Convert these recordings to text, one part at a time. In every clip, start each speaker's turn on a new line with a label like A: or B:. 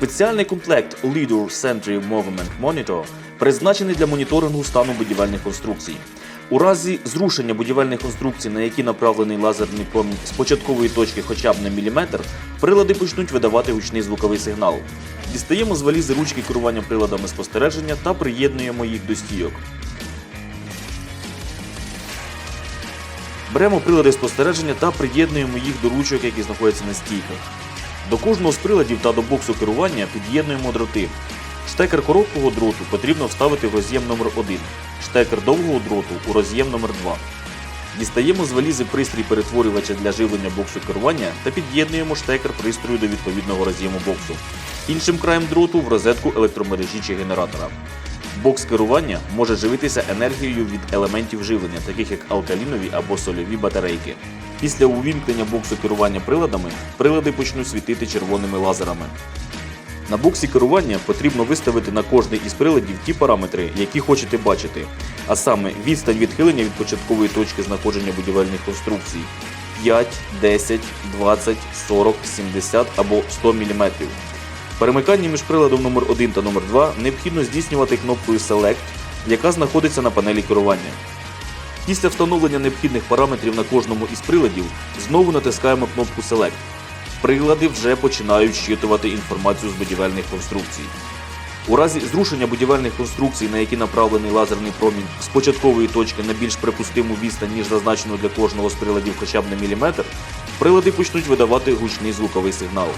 A: Спеціальний комплект Leader Sentry Movement Monitor призначений для моніторингу стану будівельних конструкцій. У разі зрушення будівельних конструкцій, на які направлений лазерний промінь з початкової точки хоча б на міліметр, прилади почнуть видавати гучний звуковий сигнал. Дістаємо з валізи ручки керування приладами спостереження та приєднуємо їх до стійок. Беремо прилади спостереження та приєднуємо їх до ручок, які знаходяться на стійках. До кожного з приладів та до боксу керування під'єднуємо дроти. Штекер короткого дроту потрібно вставити в роз'єм номер 1 штекер довгого дроту у роз'єм номер 2 Дістаємо з валізи пристрій перетворювача для живлення боксу керування та під'єднуємо штекер пристрою до відповідного роз'єму боксу. Іншим краєм дроту в розетку електромережі чи генератора. Бокс керування може живитися енергією від елементів живлення, таких як алкалінові або сольові батарейки. Після увімкнення боксу керування приладами прилади почнуть світити червоними лазерами. На боксі керування потрібно виставити на кожний із приладів ті параметри, які хочете бачити, а саме відстань відхилення від початкової точки знаходження будівельних конструкцій 5, 10, 20, 40, 70 або 100 мм. Перемикання між приладом номер 1 та номер 2 необхідно здійснювати кнопкою Select, яка знаходиться на панелі керування. Після встановлення необхідних параметрів на кожному із приладів знову натискаємо кнопку Select. Прилади вже починають щитувати інформацію з будівельних конструкцій. У разі зрушення будівельних конструкцій, на які направлений лазерний промінь з початкової точки на більш припустиму відстань, ніж зазначено для кожного з приладів хоча б на міліметр, прилади почнуть видавати гучний звуковий сигнал.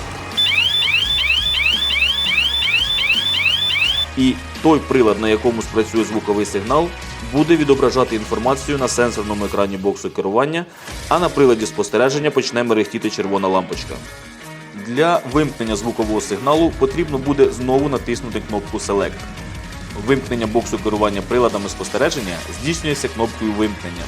A: І той прилад, на якому спрацює звуковий сигнал, буде відображати інформацію на сенсорному екрані боксу керування, а на приладі спостереження почне мерехтіти червона лампочка. Для вимкнення звукового сигналу потрібно буде знову натиснути кнопку Select. Вимкнення боксу керування приладами спостереження здійснюється кнопкою вимкнення.